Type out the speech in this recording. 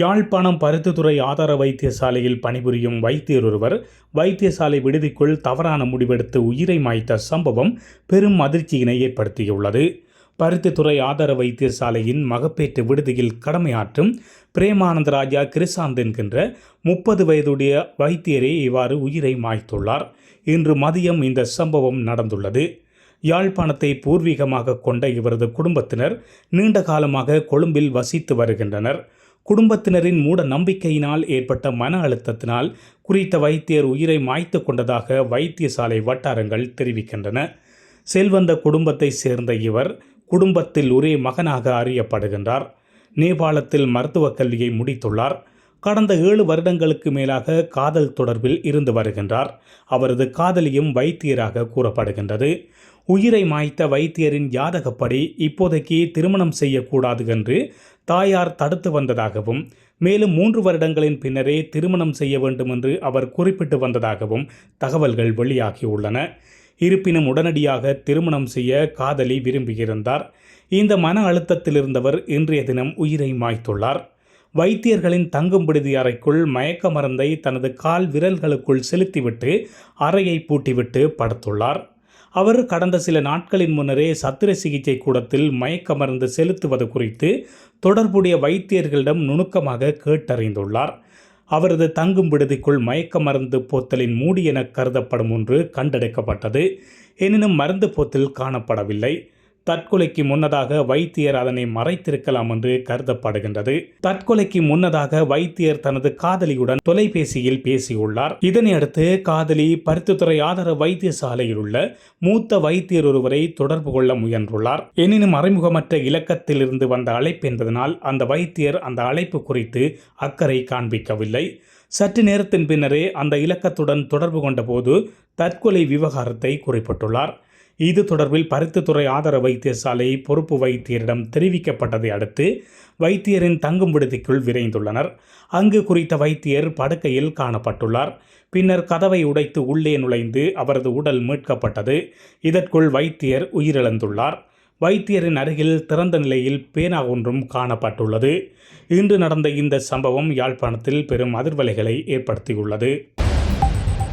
யாழ்ப்பாணம் பருத்தித்துறை ஆதார வைத்தியசாலையில் பணிபுரியும் வைத்தியர் ஒருவர் வைத்தியசாலை விடுதிக்குள் தவறான முடிவெடுத்து உயிரை மாய்த்த சம்பவம் பெரும் அதிர்ச்சியினை ஏற்படுத்தியுள்ளது. பருத்தித்துறை ஆதார வைத்தியசாலையின் மகப்பேற்று விடுதியில் கடமையாற்றும் பிரேமானந்த ராஜா என்கின்ற முப்பது வயதுடைய வைத்தியரே இவ்வாறு உயிரை மாய்த்துள்ளார். இன்று மதியம் இந்த சம்பவம் நடந்துள்ளது. யாழ்ப்பாணத்தை பூர்வீகமாக கொண்ட இவரது குடும்பத்தினர் நீண்ட காலமாக கொழும்பில் வசித்து வருகின்றனர். குடும்பத்தினரின் மூட நம்பிக்கையினால் ஏற்பட்ட மன அழுத்தத்தினால் குறித்த வைத்தியர் உயிரை மாய்த்து கொண்டதாக வைத்தியசாலை வட்டாரங்கள் தெரிவிக்கின்றன. செல்வந்த குடும்பத்தை சேர்ந்த இவர் குடும்பத்தில் ஒரே மகனாக அறியப்படுகின்றார். நேபாளத்தில் மருத்துவக் கல்வியை முடித்துள்ளார். கடந்த ஏழு வருடங்களுக்கு மேலாக காதல் தொடர்பில் இருந்து வருகின்றார். அவரது காதலியும் வைத்தியராக கூறப்படுகின்றது. உயிரை மாய்த்த வைத்தியரின் ஜாதகப்படி இப்போதைக்கு திருமணம் செய்யக்கூடாது என்று தாயார் தடுத்து வந்ததாகவும் மேலும் மூன்று வருடங்களின் பின்னரே திருமணம் செய்ய வேண்டும் என்று அவர் குறிப்பிட்டு வந்ததாகவும் தகவல்கள் வெளியாகியுள்ளன. இருப்பினும் உடனடியாக திருமணம் செய்ய காதலி விரும்பியிருந்தார் இந்த மன அழுத்தத்தில் இருந்தவர் இன்றைய தினம் உயிரை மாய்த்துள்ளார். வைத்தியர்களின் தங்கும் விடுதி அறைக்குள் மயக்க மருந்தை தனது கால் விரல்களுக்குள் செலுத்திவிட்டு அறையை பூட்டிவிட்டு படுத்துள்ளார். அவர் கடந்த சில நாட்களின் முன்னரே சத்திர சிகிச்சை கூடத்தில் மயக்க மருந்து செலுத்துவது குறித்து தொடர்புடைய வைத்தியர்களிடம் நுணுக்கமாக கேட்டறிந்துள்ளார். அவரது தங்கும் விடுதிக்குள் மயக்க மருந்து போத்தலின் மூடி என கருதப்படும் ஒன்று கண்டெடுக்கப்பட்டது. எனினும் மருந்து போத்தில் காணப்படவில்லை. தற்கொலைக்கு முன்னதாக வைத்தியர் அதனை மறைத்திருக்கலாம் என்று கருதப்படுகின்றது. தற்கொலைக்கு முன்னதாக வைத்தியர் தனது காதலியுடன் தொலைபேசியில் பேசியுள்ளார். இதனையடுத்து காதலி பருத்தித்துறை ஆதார வைத்தியசாலையில் உள்ள மூத்த வைத்தியர் ஒருவரை தொடர்பு கொள்ள முயன்றுள்ளார். எனினும் அறிமுகமற்ற இலக்கத்திலிருந்து வந்த அழைப்பு என்பதனால் அந்த வைத்தியர் அந்த அழைப்பு குறித்து அக்கறை காண்பிக்கவில்லை. சற்று நேரத்தின் பின்னரே அந்த இலக்கத்துடன் தொடர்பு கொண்டபோது தற்கொலை விவகாரத்தை குறிப்பிட்டுள்ளார். இது தொடர்பில் பருத்தித்துறை ஆதார வைத்தியசாலை பொறுப்பு வைத்தியரிடம் தெரிவிக்கப்பட்டதை அடுத்து வைத்தியரின் தங்கும் விடுதிக்குள் விரைந்துள்ளனர். அங்கு குறித்த வைத்தியர் படுக்கையில் காணப்பட்டுள்ளார். பின்னர் கதவை உடைத்து உள்ளே நுழைந்து அவரது உடல் மீட்கப்பட்டது. இதற்குள் வைத்தியர் உயிரிழந்துள்ளார். வைத்தியரின் அருகில் திறந்த நிலையில் பேனா ஒன்றும் காணப்பட்டுள்ளது. இன்று நடந்த இந்த சம்பவம் யாழ்ப்பாணத்தில் பெரும் அதிர்வலைகளை ஏற்படுத்தியுள்ளது.